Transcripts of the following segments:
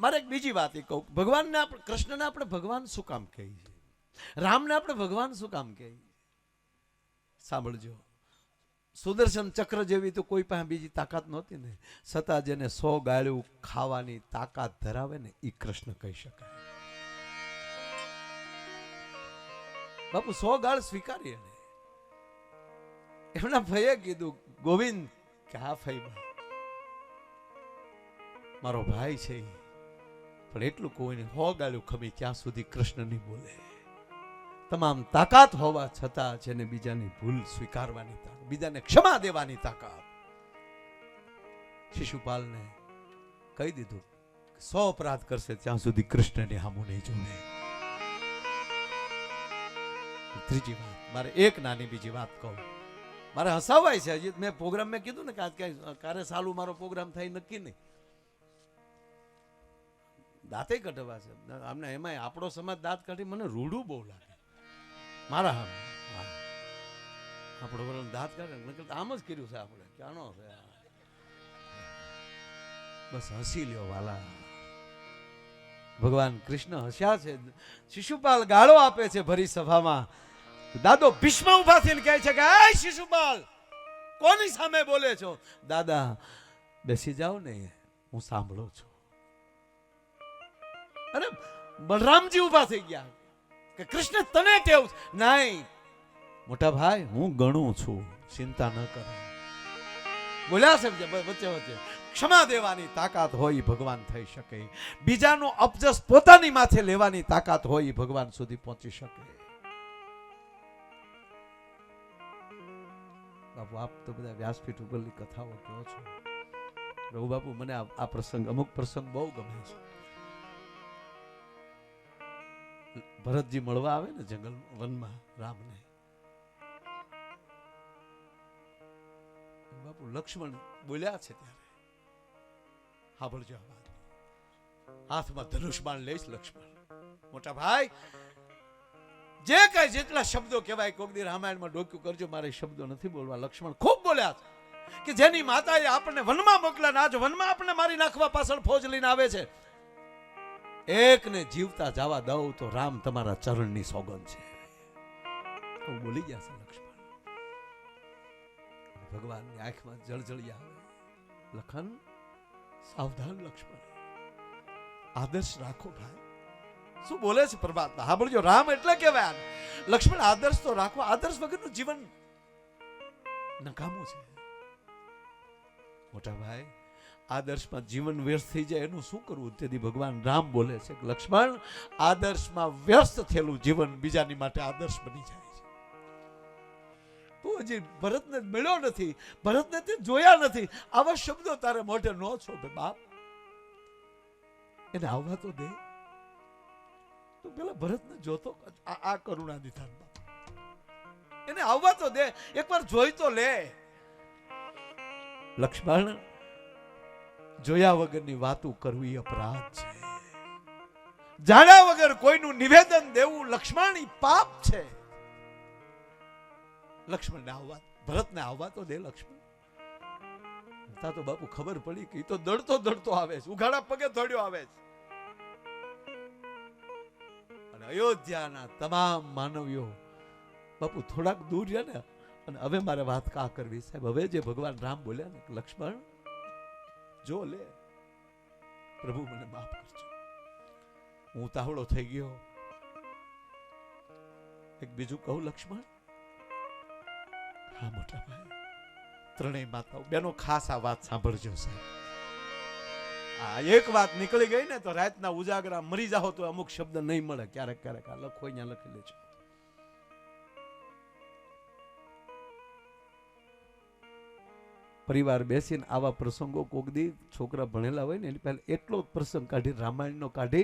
મારે એક બીજી વાત એ કહું. ભગવાનને આપણે, કૃષ્ણને આપણે ભગવાન શું કામ કહીએ છીએ રામને આપણે ભગવાન શું કામ કહીએ સાંભળજો. સુદર્શન ચક્ર જેવી તો કોઈ પાસે બીજી તાકાત નહોતી ને. છતાં જેને સો ગાળ્યું ખાવાની તાકાત ધરાવે ને એ કૃષ્ણ કહી શકાય. બાપુ, સો ગાળ સ્વીકારીએ ને. એમના ભાઈએ કીધું, ગોવિંદ, કે હા ભાઈ મારો ભાઈ છે ઈ. પણ એટલું કોઈને હો ગાળ્યું ખમી ત્યાં સુધી કૃષ્ણ નહીં બોલે. તમામ તાકાત હોવા છતાં જેને બીજાની ભૂલ સ્વીકારવાની તાકાત, બીજાને ક્ષમા દેવાની તાકાત. શિશુપાલને કહી દીધું સો અપરાધ કરશે ત્યાં સુધી કૃષ્ણને હામું નહીં જોવે. ત્રીજી વાત, મારે એક નાની બીજી વાત કહું. મારે હસાવાય છે, હજી મેં પ્રોગ્રામ મેં કીધું ને કે આજ સાલું મારો પ્રોગ્રામ થાય નક્કી નહીં. દાંતે કઢવા છે. આમને એમાંય આપણો સમાજ દાંત કાઢી મને રૂડું બહુ લાગે. મારા હામ. આપણો વરણ દાંત કાઢે આમ જ કર્યું છે આપણે. ક્યાંનો છે બસ હસી લ્યો વાલા. ભગવાન કૃષ્ણ હસ્યા છે. શિશુપાલ ગાળો આપે છે ભરી સભામાં. દાદો ભીષ્મ ઊભા થઈને કહે છે કે, એ શિશુપાલ, કોની સામે બોલે છો? દાદા, બેસી જાઓ ને, હું સાંભળું છું. અરે, બલરામજી ઊભા થઈ ગયા. કે કૃષ્ણ, તને કેવું. નહીં. મોટા ભાઈ, હું ગણું છું. ચિંતા ન કરો. બોલ્યા છે વચ્ચે વચ્ચે. ક્ષમા દેવાની તાકાત હોય ભગવાન થઈ શકે. બીજાનો અપજસ પોતાની માથે લેવાની તાકાત હોય ભગવાન સુધી પહોંચી શકે. બાપુ, આપ તો બધા વ્યાસપીઠ ઉપરની કથાઓ કહો છો. પ્રભુ બાપુ મને આ પ્રસંગ, અમુક પ્રસંગ બહુ ગમે છે. ભરતજી મળવા આવે ને જંગલ વનમાં રામને. બાપુ લક્ષ્મણ બોલ્યા છે ત્યારે. સાંભળજો આ હાથમાં ધનુષ બાણ લઈશ લક્ષ્મણ. મોટા ભાઈ, જે કઈ જેટલા શબ્દો કહેવાય કોક દી રામાયણમાં ડોક્યું કરજો, મારે શબ્દો નથી બોલવા. લક્ષ્મણ ખૂબ બોલ્યા છે કે જેની માતાએ આપણને વનમાં મોકલ્યા આજ વનમાં આપણને મારી નાખવા પાછળ ફોજ લઈને આવે છે. એકને જીવતા જવા દઉં તો રામ તમારા ચરણની સોગંદ છે. હું બોલી ગયા છે લક્ષ્મણ. ભગવાનની આંખમાં જળજળિયા આવે. લખન, સાવધાન લક્ષ્મણ. આદર્શ રાખો ભાઈ. શું બોલે છે પરમાત્મા? હા, બોલજો. રામ એટલે કહેવાય લક્ષ્મણ, આદર્શ તો રાખો. આદર્શ વગરનું જીવન નકામું છે. મોટા ભાઈ આદર્શમાં જીવન વ્યસ્ત થઈ જાય એનું શું કરવું? તેથી ભગવાન રામ બોલે છે કે, લક્ષ્મણ, આદર્શમાં વ્યસ્ત થયેલું જીવન બીજાની માટે આદર્શ બની જાય છે. તું હજી ભરતને મળ્યો નથી, ભરતને તે જોયા નથી. આવા શબ્દો તારે મોઢે ન બે બાપ, એને આવવા તો દે. તું પેલા ભરતને જોતો આ કરુણા નિધાન એને આવવા તો દે, એકવાર જોઈ તો લે. લક્ષ્મણ જોયા વગરની વાતો કરવી અપરાધ છે. જાણ્યા વગર કોઈનું નિવેદન દેવું લક્ષ્મણ પાપ છે. લક્ષ્મણને આવવા ભરતને આવવા તો દે લક્ષ્મણ. તા તો બાપુ ખબર પડી કે તો દડતો દડતો આવે છે, ઉઘાડા પગે દોડ્યો આવે છે. અને અયોધ્યાના તમામ માનવીઓ, બાપુ થોડાક દૂર રહ્યા ને, અને હવે મારે વાત કા કરવી સાહેબ? હવે જે ભગવાન રામ બોલ્યા ને લક્ષ્મણ જો લે, પ્રભુ મને માફ કરજો. હું તાવડો થઈ ગયો. એક બીજું કહું, લક્ષ્મણ? હા, મોટા ભાઈ. ત્રણેય માતાઓ, બેનો ખાસ આ વાત સાંભળજો, સાહેબ. આ એક વાત નીકળી ગઈ ને, તો રાતના ઉજાગરા મરી જાઓ તો અમુક શબ્દ નહીં મળે. ક્યારેક ક્યારેક આ લખો, અહીંયા લખી લેજો. પરિવાર બેસીને આવા પ્રસંગો કોક દી છોકરા ભણેલા હોય ને એની પહેલાં એટલો પ્રસંગ કાઢી, રામાયણનો કાઢી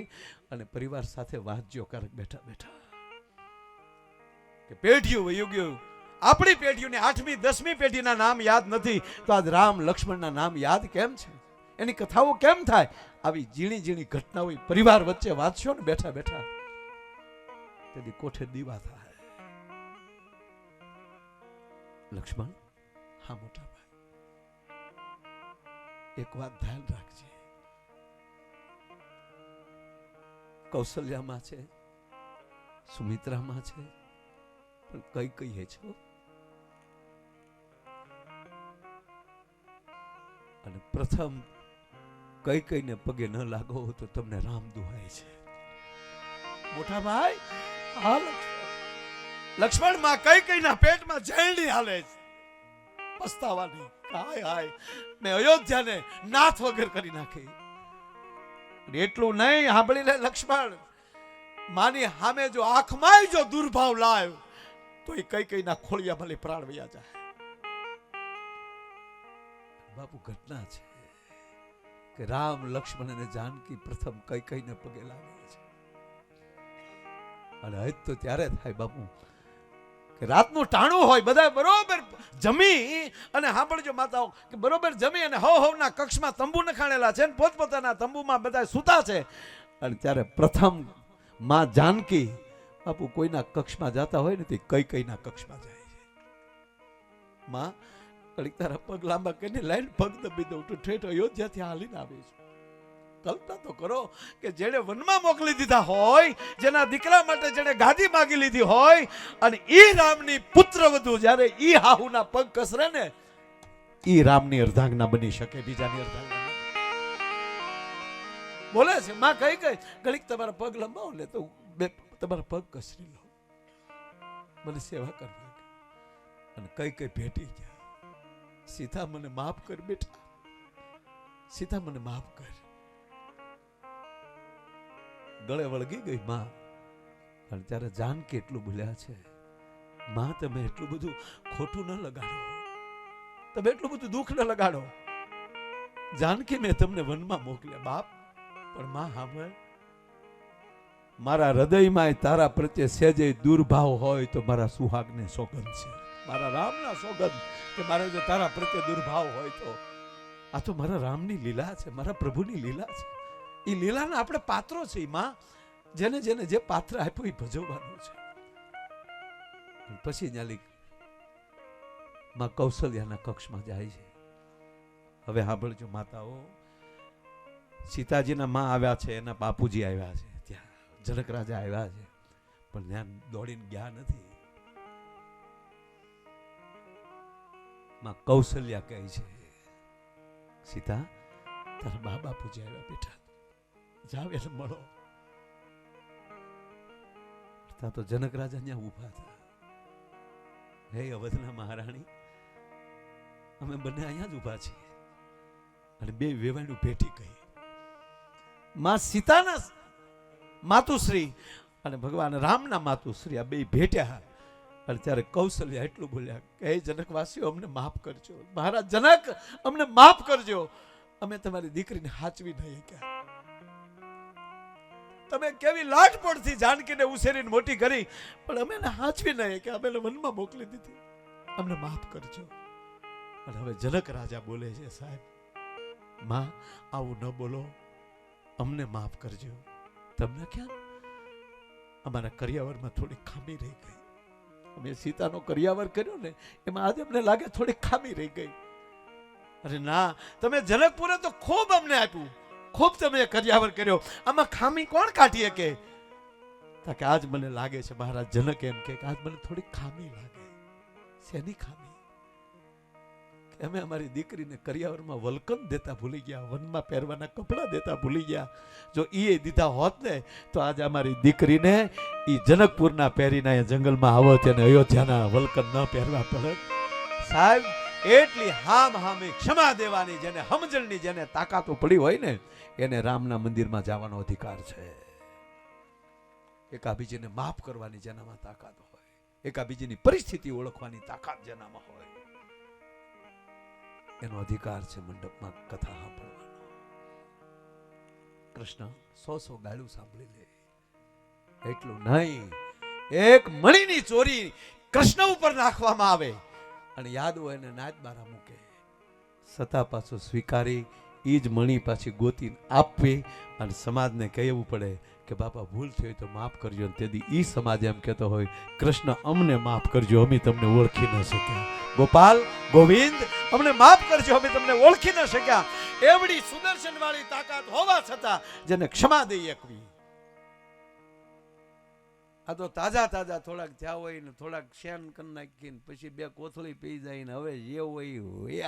અને પરિવાર સાથે વાંચ્યો કારક બેઠા બેઠા. કે પેઢીઓ વયું ગયું. આપણી પેઢીઓને આઠમી, દસમી પેઢીના નામ યાદ નથી. તો આજ રામ લક્ષ્મણના નામ યાદ કેમ છે? એની કથાઓ કેમ થાય? આવી ઝીણી ઝીણી ઘટનાઓ પરિવાર વચ્ચે વાંચશો ને બેઠા બેઠા. તેથી કોઠે દીવા થાય? લક્ષ્મણ, હા મોટા ભાઈ. એક વાત ધ્યાન રાખજે. કૌશલ્યામાં છે, સુમિત્રામાં છે, પણ કઈ કહીએ છો? અને પ્રથમ કઈ કઈને પગે ન લાગો તો તમને રામ દુહાય છે. મોટા ભાઈ હાલ લક્ષ્મણ. માં કઈ કઈ ના પેટમાં જૈણી હાલે છે. પસ્તાવાની. હાય હાય. મેં અયોધ્યાને નાથ વગર કરી નાખી. એટલું નહીં સાંભળી લે લક્ષ્મણ. માની સામે જો આંખમાં જો દુર્ભાવ લાવ તો એ કઈ કઈ ના ખોળિયા ભલે પ્રાણ વયા જાય. બાપુ ઘટના છે કે રામ લક્ષ્મણ અને જાનકી પ્રથમ કઈ કઈને પગે લાગે છે. અને હજ તો ત્યારે થાય બાપુ, કે રાતનું ટાણું હોય બધા બરોબર જમી અને સાંભળજો માતાઓ, કે બરોબર જમી અને હવ હવના કક્ષમાં તંબુ નખાણેલા છે ને પોતપોતાના તંબુમાં બધા સૂતા છે. અને ત્યારે પ્રથમમાં જાનકી બાપુ કોઈના કક્ષમાં જતા હોય ને તે કઈ કઈના કક્ષમાં જાય છે. માં, કડીક તારા પગ લાંબા કરીને લાઈન પગ દબી દઉં તો ઠેઠ અયોધ્યાથી હાલીને આવે છે કલ્પના તો કરો કે જેણે વનમાં મોકલી દીધા હોય, જેના દીકરા માટે જેણે ગાદી માગી લીધી હોય, અને ઈ રામની પુત્ર વધુ જ્યારે ઈ હાહુના પગ કસરે ને, ઈ રામની અર્ધાંગના બની શકે, બીજાની અર્ધાંગના. બોલે છે, માં કઈ કઈ ઘડીક તમારા પગ લંબાવો ને તો બે, તમારા પગ કસરી લો મને સેવા કરવા અને કઈ કઈ ભેટી ગયા. સીતા મને માફ કર બેટા. સીતા મને માફ કર. ગળે વળગી ગઈ માં. અને ત્યારે જાનકી એટલું ભૂલ્યા છે. માં, તમે એટલું બધું ખોટું ન લગાડો. તમે એટલું બધું દુઃખ ન લગાડો. જાનકી મેં તમને વનમાં મોકલ્યા, બાપ. પણ માં સાંભળ મારા હૃદયમાં તારા પ્રત્યે સેજે દુર્ભાવ હોય તો મારા સુહાગને સોગંદ છે. મારા રામના સોગંદ કે મારે જો તારા પ્રત્યે દુર્ભાવ હોય તો. આ તો મારા રામની લીલા છે, મારા પ્રભુની લીલા છે. એ લીલાના આપણે પાત્રો છે માં જેને જેને જે પાત્ર આપ્યું એ ભજવવાનું છે. પછી ન્યાલી માં કૌશલ્યાના કક્ષમાં જાય છે. હવે સાંભળજો માતાઓ, સીતાજીના માં આવ્યા છે, એના બાપુજી આવ્યા છે, ત્યાં જનક રાજા આવ્યા છે, પણ ત્યાં દોડીને ગયા નથી. માં કૌશલ્યા કહે છે, સીતા, તારા બા બાપુજી આવ્યા બેઠા જાવ મળો. ત્યાં તો જનક રાજા ત્યાં ઊભા હતા હે અવધના મહારાણી, અમે બંને અહીંયા જ ઊભા છીએ. અને બે વેવાણું ભેટી કહી, માં સીતાના માતુશ્રી. અને ભગવાન રામના માતુશ્રી આ બે ભેટ્યા. અને ત્યારે કૌશલ્યા એટલું બોલ્યા, કે જનકવાસીઓ, અમને માફ કરજો. મહારાજ જનક, અમને માફ કરજો. અમે તમારી દીકરીને હાચવી નહીં ક્યાં તમે કેવી લાટપણથી જાનકીને ઉછેરીને મોટી કરી. પણ અમે એને હાચવી નહીં કે અમે મનમાં મોકલી દીધી. અમને માફ કરજો. અને હવે જનક રાજા બોલે છે, સાહેબ, માં, આવું ન બોલો. અમને માફ કરજો. તમને ક્યાં અમારા કરિયાવરમાં થોડી ખામી રહી ગઈ. અમે સીતાનો કરિયાવર કર્યો ને, એમાં આજે અમને લાગે થોડી ખામી રહી ગઈ. અરે ના, તમે જનકપુરે તો ખૂબ અમને આપ્યું. ખૂબ તમે કરિયાવર કર્યો. આમાં ખામી કોણ કાઢી શકે? કે આજ મને લાગે છે મહારાજ જનક એમ કે આજ મને થોડી ખામી લાગે. શેની ખામી? અમે અમારી દીકરીને કરિયાવરમાં વલકમ દેતા ભૂલી ગયા, વનમાં પહેરવાના કપડાં દેતા ભૂલી ગયા. જો એ દીધા હોત ને, તો આજે અમારી દીકરીને એ જનકપુરના પહેરીને જંગલમાં આવત અને અયોધ્યાના વલકમ ન પહેરવા પડત. સાહેબ એટલી હામ હામે ક્ષમા દેવાની જેને સમજણની જેને તાકાતો પડી હોય ને, એને રામના મંદિરમાં જવાનો અધિકાર છે. એકાબીજીને માફ કરવાની જેનામાં તાકાત હોય એકાબીજીની પરિસ્થિતિ ઓળખવાની તાકાત જેનામાં હોય, એનો અધિકાર છે મંડપમાં કથા સાંભળવાનો. કૃષ્ણ, સો સો ગાળું સાંભળી લે. એટલું નહીં, એક મણીની ચોરી કૃષ્ણ ઉપર નાખવામાં આવે. અને યાદ હોય એને નાચ બારા મૂકે. સતા પાછો સ્વીકારી એ જ મણી પાછી ગોતી આપવી અને સમાજને કહેવું પડે કે, બાપા, ભૂલ થઈ તો માફ કરજો અને તેથી એ સમાજ એમ કહેતો હોય, કૃષ્ણ, અમને માફ કરજો, અમે તમને ઓળખી ન શક્યા. ગોપાલ, ગોવિંદ, અમને માફ કરજો, અમે તમને ઓળખી ન શક્યા. એવડી સુદર્શન વાળી તાકાત હોવા છતાં જેને ક્ષમા દઈ એકવી. આ તો તાજા તાજા થોડાક થયા હોય ને થોડાક શેન કરી નાખીને પછી બે કોથળી પી જાય ને હવે જે હોય હોય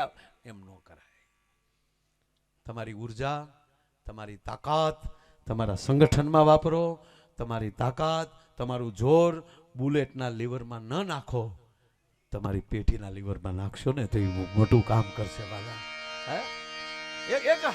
એમ ન કરાય. તમારી ઊર્જા, તમારી તાકાત તમારા સંગઠનમાં વાપરો. તમારી તાકાત, તમારું જોર બુલેટના લીવરમાં ન નાખો. તમારી પેટીના લીવરમાં નાખશો ને તો એ મોટું કામ કરશે વાલા. હે? એક